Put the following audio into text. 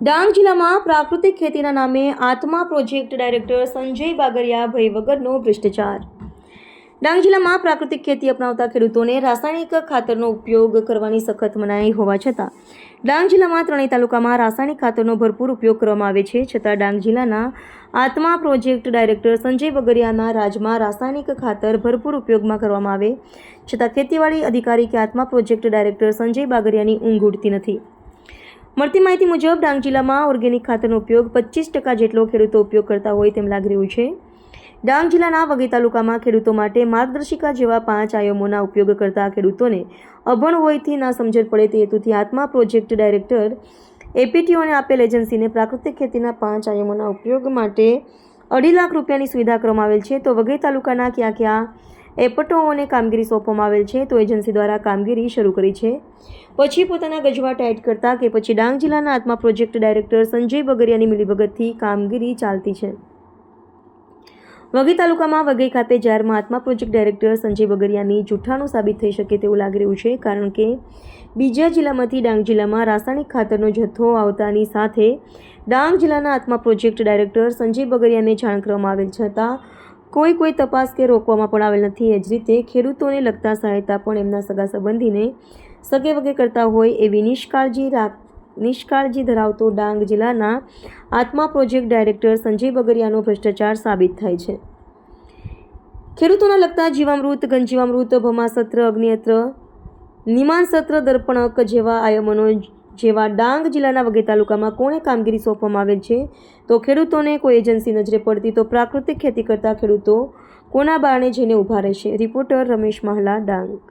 ડાંગ જિલ્લામાં પ્રાકૃતિક ખેતીના નામે આત્મા પ્રોજેક્ટ ડાયરેક્ટર સંજય બાગરિયા ભય વગરનો ભ્રષ્ટાચાર. ડાંગ જિલ્લામાં પ્રાકૃતિક ખેતી અપનાવતા ખેડૂતોને રાસાયણિક ખાતરનો ઉપયોગ કરવાની સખત મનાઈ હોવા છતાં, ડાંગ જિલ્લામાં ત્રણેય તાલુકામાં રાસાયણિક ખાતરનો ભરપૂર ઉપયોગ કરવામાં આવે છે, છતાં ડાંગ જિલ્લાના આત્મા પ્રોજેક્ટ ડાયરેક્ટર સંજય બગરિયાના રાજમાં રાસાયણિક ખાતર ભરપૂર ઉપયોગમાં કરવામાં આવે, છતાં ખેતીવાડી અધિકારી કે આત્મા પ્રોજેક્ટ ડાયરેક્ટર સંજય બાગરિયાની ઊંઘ ઉડતી નથી. મળતી માહિતી મુજબ, ડાંગ જિલ્લામાં ઓર્ગેનિક ખાતરનો ઉપયોગ પચીસ ટકા જેટલો ખેડૂતો ઉપયોગ કરતા હોય તેમ લાગી રહ્યું છે. ડાંગ જિલ્લાના વઘઈ તાલુકામાં ખેડૂતો માટે માર્ગદર્શિકા જેવા પાંચ આયમોના ઉપયોગ કરતા ખેડૂતોને અભણ હોયથી ના સમજણ પડે તે હેતુથી આત્મા પ્રોજેક્ટ ડાયરેક્ટર એપીટીઓને આપેલ એજન્સીને પ્રાકૃતિક ખેતીના પાંચ આયમોના ઉપયોગ માટે અઢી લાખ રૂપિયાની સુવિધા કરવામાં આવેલ છે. તો વઘઈ તાલુકાના ક્યાં ક્યાં એપટોઓને કામગીરી સોંપવામાં આવેલ છે, તો એજન્સી દ્વારા કામગીરી શરૂ કરી છે. પછી પોતાના ગજવા ટાઈટ કરતા કે પછી ડાંગ જિલ્લાના આત્મા પ્રોજેક્ટ ડાયરેક્ટર સંજય બગરિયાની મિલીભગતથી કામગીરી ચાલતી છે. વઘઈ તાલુકામાં વઘઈ ખાતે જાહેરમાં આત્મા પ્રોજેક્ટ ડાયરેક્ટર સંજય બગરિયાની જૂઠાણું સાબિત થઈ શકે તેવું લાગી રહ્યું છે, કારણ કે બીજા જિલ્લામાંથી ડાંગ જિલ્લામાં રાસાયણિક ખાતરનો જથ્થો આવતાની સાથે ડાંગ જિલ્લાના આત્મા પ્રોજેક્ટ ડાયરેક્ટર સંજય બગરિયાને જાણ કરવામાં આવેલ છતાં કોઈ કોઈ તપાસ કે રોકવામાં પણ આવેલ નથી. એ જ રીતે ખેડૂતોને લગતા સહાયતા પણ એમના સગા સંબંધીને સગે વગે કરતા હોય એવી નિષ્કાળજી રાખ, નિષ્કાળજી ધરાવતો ડાંગ જિલ્લાના આત્મા પ્રોજેક્ટ ડાયરેક્ટર સંજય બગરિયાનો ભ્રષ્ટાચાર સાબિત થાય છે. ખેડૂતોના લગતા જીવામૃત ગંજીવામૃત ભમાસત્ર, અગ્નિયત્ર, નિમાનસત્ર, દર્પણક જેવા આયમનો જેવા ડાંગ જિલ્લાના વગેરે તાલુકામાં કોણે કામગીરી સોંપવામાં આવેલ છે? તો ખેડૂતોને કોઈ એજન્સી નજરે પડતી તો પ્રાકૃતિક ખેતી કરતા ખેડૂતો કોના બારણે જઈને ઊભા રહેશે? રિપોર્ટર રમેશ મહલા, ડાંગ.